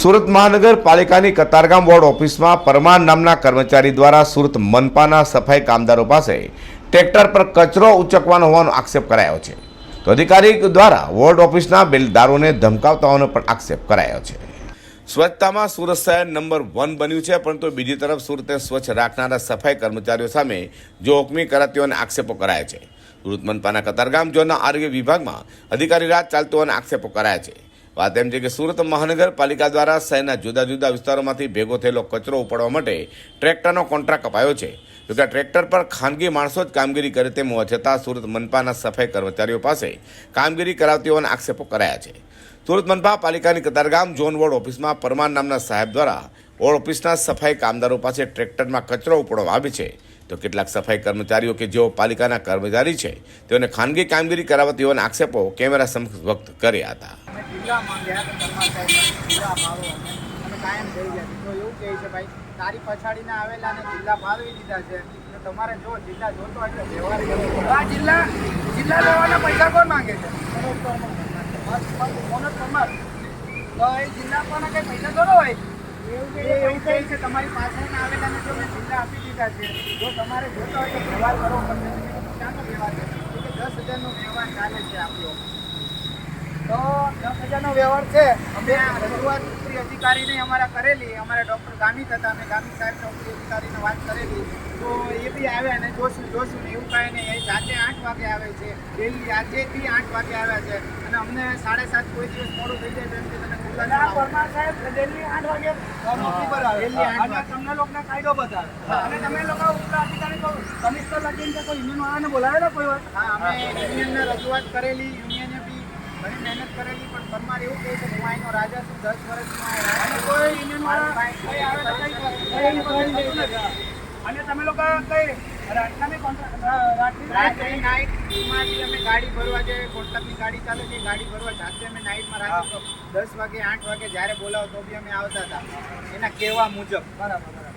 સુરત મહાનગરપાલિકાની કતારગામ વોર્ડ ઓફિસમાં પરમાર નામના કર્મચારી દ્વારા સુરત મનપાના સફાઈ કામદારો પાસે ટ્રેક્ટર પર કચરો ઉચકવાનો હોવાનો આક્ષેપ કરાયો છે. તો અધિકારી દ્વારા વોર્ડ ઓફિસના બિલદારોને ધમકાવતા હોવાનો પણ આક્ષેપ કરાયો છે. સ્વચ્છતામાં સુરત શહેર નંબર વન બન્યું છે, પરંતુ બીજી તરફ સુરતને સ્વચ્છ રાખનારા સફાઈ કર્મચારીઓ સામે જોખમી કરાતી હોવાના આક્ષેપો કરાયા છે. સુરત મનપાના કતારગામ ઝોનના આરોગ્ય વિભાગમાં અધિકારી રાજ ચાલતો હોવાના આક્ષેપો કરાયા છે. વાત એમ છે કે સુરત મહાનગરપાલિકા દ્વારા શહેરના જુદા જુદા વિસ્તારોમાંથી ભેગો થયેલો કચરો ઉપાડવા માટે ટ્રેક્ટરનો કોન્ટ્રાક્ટ અપાયો છે. જોકે ટ્રેક્ટર પર ખાનગી માણસો જ કામગીરી કરે તેમ હોવા છતાં સુરત મનપાના સફાઈ કર્મચારીઓ પાસે કામગીરી કરાવતી હોવાના આક્ષેપો કરાયા છે. સુરત મનપા પાલિકાની કતારગામ ઝોન વોર્ડ ઓફિસમાં પરમાર નામના સાહેબ દ્વારા વોર્ડ ઓફિસના સફાઈ કામદારો પાસે ટ્રેક્ટરમાં કચરો ઉપાડવામાં આવે છે. તો કેટલાક સફાઈ કર્મચારીઓ કે જેઓ પાલિકાના કર્મચારી છે, તેઓને ખાનગી કામગીરી કરાવતી હોવાના આક્ષેપો કેમેરા સમક્ષ વ્યક્ત કર્યા હતા. જિલ્લામાં ગયા તો કર્મચારી સાહેબ પૂજા ભાવો અમે. કાયમ થઈ ગયા તો એવું કહે છે ભાઈ તારી પછાડીને આવેલા ને જિલ્લા ફાળવી દીધા છે. તો તમારે જો જિલ્લા જોતો એટલે તો વ્યવહાર કરો આ જિલ્લા જિલ્લા લેવાના પૈસા કોણ માંગે છે? મનોજ પરમાર. તો એ જિલ્લા પણ કંઈ પૈસા થોડો હોય? એવું કહે છે તમારી પાસે આવેલા ને જો મેં જિલ્લા આપી દીધા છે જો તમારે જોતો હોય તો વ્યવહાર કરવો પડશે ક્યાંનો વ્યવહાર કે દસ હજારનો વ્યવહાર ચાલે છે ઓફિસ તો દસ હજારનો વ્યવહાર છે. અમે રજૂઆત ઉપરી અધિકારીને અમારા કરેલી અમારા ડૉક્ટર ગામિત હતા અમે ગામિત સાહેબ ઉપરી અધિકારીને વાત કરેલી. તો એ બી આવ્યા અને જોશું જોશું ને એવું કાંઈ નહીં. એ જાતે આઠ વાગે આવે છે. ડેલી આજેથી આઠ વાગે આવ્યા છે. અને અમને સાડે સાત કોઈ દિવસ મોડું થઈ જાય તેમ તને પરમાર સાહેબ ડેલી આઠ વાગે આવે તમને લોકોને કાયદો બતાવે. અને તમે લોકો ઉપરા અધિકારી કમિશનર લગીને કોઈ યુનિયન વાળાને બોલાવેલા કોઈ વાર? હા અમે યુનિયનને રજૂઆત કરેલી ઘણી મહેનત કરેલી પણ પરમાર એવું કહે છે કે હું અહીંનો રાજા છું દસ વર્ષમાં. અને તમે લોકો કઈ રાતના કોન્ટ્રાક્ટ રાત્રિ નાઇટમાં અમે ગાડી ભરવા જઈએ કોન્ટ્રાક્ટની ગાડી ચાલે છે ગાડી ભરવા જાતે અમે નાઇટમાં રાખી દસ વાગે આઠ વાગે જ્યારે બોલાવો તો બી અમે આવતા હતા. એના કહેવા મુજબ. બરાબર બરાબર.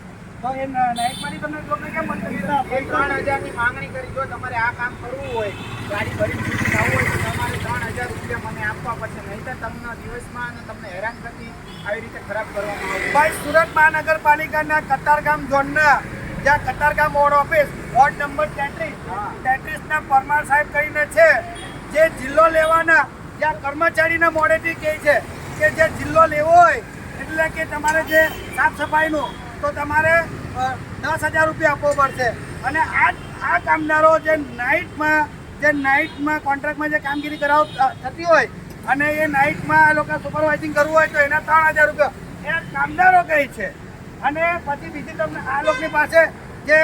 તો એ નાઇટમાંથી તમને લોકોને કેમ મળતું ત્રણ હજારની માંગણી કરી. જો તમારે આ કામ કરવું હોય ગાડી ભરીને સુધી આવવું હોય તો તમારે ત્રણ હજાર રૂપિયા મને આપવા પડશે નહીં તો તમને દિવસમાં અને તમને હેરાન કરતી આવી રીતે ખરાબ કરવામાં આવે ભાઈ સુરત મહાનગરપાલિકાના કતારગામ ઝોનના જ્યાં Katargam ward office ward number તેત્રીસ તેત્રીસના પરમાર સાહેબ કરીને છે જે જિલ્લો લેવાના જ્યાં કર્મચારીના મોડેથી કહે છે કે જે જિલ્લો લેવો હોય એટલે કે તમારે જે સાફ સફાઈનું તો તમારે દસ હજાર રૂપિયા આપવો પડશે. અને આ આ કામદારો જે નાઇટમાં જે નાઇટમાં કોન્ટ્રાક્ટમાં જે કામગીરી કરાવ થતી હોય અને એ નાઇટમાં આ લોકો સુપરવાઇઝિંગ કરવું હોય તો એના ત્રણ હજાર રૂપિયા. એ કામદારો કહે છે. અને પછી બીજી તમને આ લોકોની પાસે જે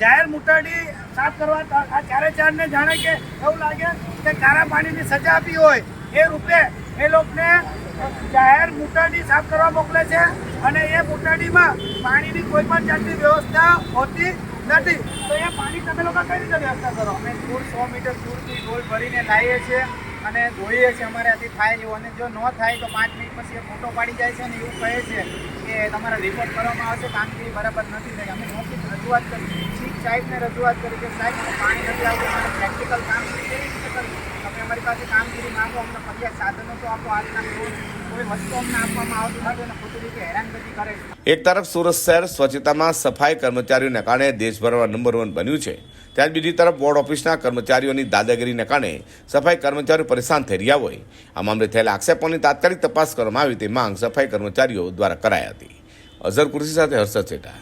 જાહેર મુટાડી સાફ કરવા આ ચારે ચારને જાણે કે એવું લાગે કે કારા પાણીની સજા આપી હોય, એ રૂપે એ લોકોને જાહેર મુટાડી સાફ કરવા મોકલે છે અને એ મુટાડીમાં પાણીની કોઈ પણ જાતની વ્યવસ્થા હોતી નથી. તો એ પાણી તમે લોકો કઈ રીતે વ્યવસ્થા કરો? અમે દૂર સો મીટર દૂરથી ડોલ ભરીને લાવીએ છીએ. અને ધોઈએ છીએ અમારાથી થાય એવું. અને જો ન થાય તો પાંચ મિનિટ પછી એ ફોટો પાડી જાય છે અને એવું કહે છે કે તમારા રિપોર્ટ કરવામાં આવશે. કામગીરી બરાબર નથી થઈ. અમે મૌખિક રજૂઆત કરી. ચીફ સાહેબને રજૂઆત કરી કે સાહેબ પાણી નથી આવતું પ્રેક્ટિકલ કામ કેવી રીતે કરવી? અમારી પાસે કામગીરી માંગો, અમને ફરિયાદ સાધનો તો આપો, આ કોઈ એક તરફ સુરત શહેર સ્વચ્છતામાં સફાઈ કર્મચારીઓને કારણે દેશભરમાં નંબર વન બન્યું છે. ત્યારે બીજી તરફ વોર્ડ ઓફિસના કર્મચારીઓની દાદાગીરીને કારણે સફાઈ કર્મચારીઓ પરેશાન થઈ રહ્યા હોય. આ મામલે થયેલા આક્ષેપોની તાત્કાલિક તપાસ કરવામાં આવી તે માંગ સફાઈ કર્મચારીઓ દ્વારા કરાઈ હતી. અઝર કુર્સી સાથે હર્ષદ સેઠા.